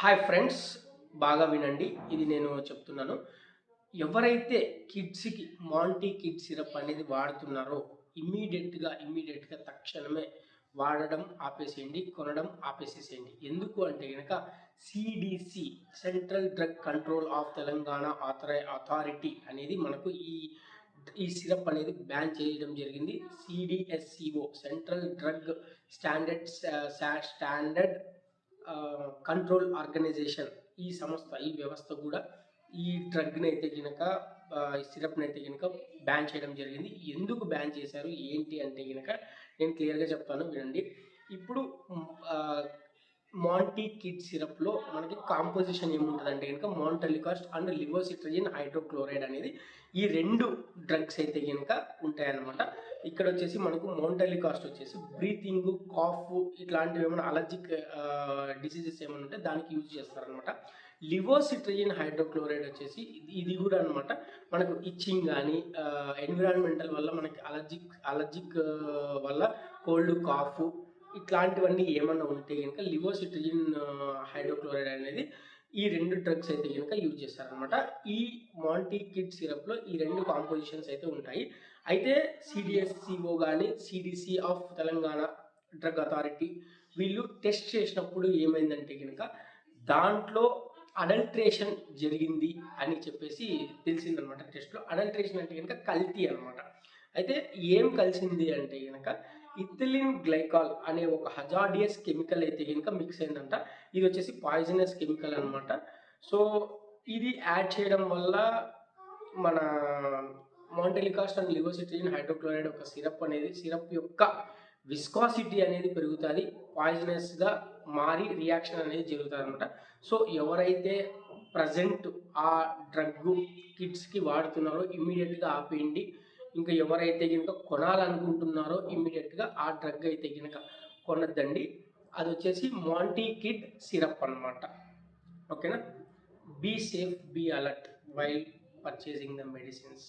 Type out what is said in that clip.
Hi friends బాగా వినండి. ఇది నేను చెప్తున్నాను. ఎవరైతే కిడ్స్కి మాంటీ కిడ్ సిరప్ అనేది వాడుతున్నారో ఇమ్మీడియట్గా ఇమ్మీడియట్గా తక్షణమే వాడడం ఆపేసేయండి కొనడం ఆపేసేసేయండి. ఎందుకు అంటే కనుక CDC central drug control of Telangana ఆథరై authority అనేది మనకు ఈ ఈ సిరప్ అనేది బ్యాన్ చేయడం జరిగింది. CDSCO central drug standard standard control organisation ఈ సంస్థ ఈ వ్యవస్థ కూడా ఈ డ్రగ్ని అయితే కనుక సిరప్ని అయితే కనుక బ్యాన్ చేయడం జరిగింది. ఎందుకు బ్యాన్ చేశారు? ఏంటి అంటే కనుక నేను క్లియర్గా చెప్తాను వినండి. ఇప్పుడు మాంటీ కిడ్ సిరప్లో మనకి కాంపోజిషన్ ఏముంటుంది అంటే కనుక మాంటలికాస్ట్ అండ్ లివోసిట్రజిన్ హైడ్రోక్లోరైడ్ అనేది ఈ రెండు డ్రగ్స్ అయితే కనుక ఉంటాయన్నమాట. ఇక్కడ వచ్చేసి మనకు మోంటలికాస్ట్ వచ్చేసి బ్రీతింగ్ కాఫ్ ఇట్లాంటివి ఏమైనా అలర్జిక్ డిసీజెస్ ఏమైనా ఉంటే దానికి యూజ్ చేస్తారనమాట లివోసిట్రజిన్ హైడ్రోక్లోరైడ్ వచ్చేసి ఇది- ఇది కూడా అనమాట మనకు ఇచ్చింగ్ కానీ ఎన్విరాన్మెంటల్ వల్ల మనకి అలర్జిక్ అలర్జిక్ వల్ల కోల్డ్ కాఫ్ ఇట్లాంటివన్నీ ఏమన్నా ఉంటే కనుక లివోసిట్రిజిన్ హైడ్రోక్లోరైడ్ అనేది ఈ రెండు డ్రగ్స్ అయితే కనుక యూజ్ చేస్తారనమాట ఈ మాంటీ కిడ్ సిరప్లో ఈ రెండు కాంపోజిషన్స్ అయితే ఉంటాయి. అయితే సిడిఎస్సిఓ కానీ CDC of Telangana drug authority వీళ్ళు టెస్ట్ చేసినప్పుడు ఏమైందంటే కనుక దాంట్లో అడల్ట్రేషన్ జరిగింది అని చెప్పేసి తెలిసిందనమాట టెస్ట్లో. అడల్ట్రేషన్ అంటే కనుక కల్తీ అనమాట అయితే ఏం కలిసింది అంటే కనుక ఇథిలిన్ గ్లైకాల్ అనే ఒక హజార్డియస్ కెమికల్ అయితే కనుక మిక్స్ అయిందంట. ఇది వచ్చేసి పాయిజనస్ కెమికల్ అనమాట సో ఇది యాడ్ చేయడం వల్ల మన మోంటెలికాస్ట్ అండ్ లివోసిట్రిజిన్ హైడ్రోక్లోరైడ్ ఒక సిరప్ అనేది సిరప్ యొక్క విస్కాసిటీ అనేది పెరుగుతుంది. పాయిజనస్గా మారి రియాక్షన్ అనేది జరుగుతుంది అనమాట సో ఎవరైతే ప్రజెంట్ ఆ డ్రగ్ కిడ్స్కి వాడుతున్నారో ఇమ్మీడియట్గా ఆపేయండి. ఇంకా ఎవరైతే కనుక కొనాలనుకుంటున్నారో ఇమ్మీడియట్గా ఆ డ్రగ్ అయితే కనుక కొనద్దండి. అది వచ్చేసి మాంటీ కిడ్ సిరప్ అన్నమాట. ఓకేనా? Be safe be alert while purchasing the medicines.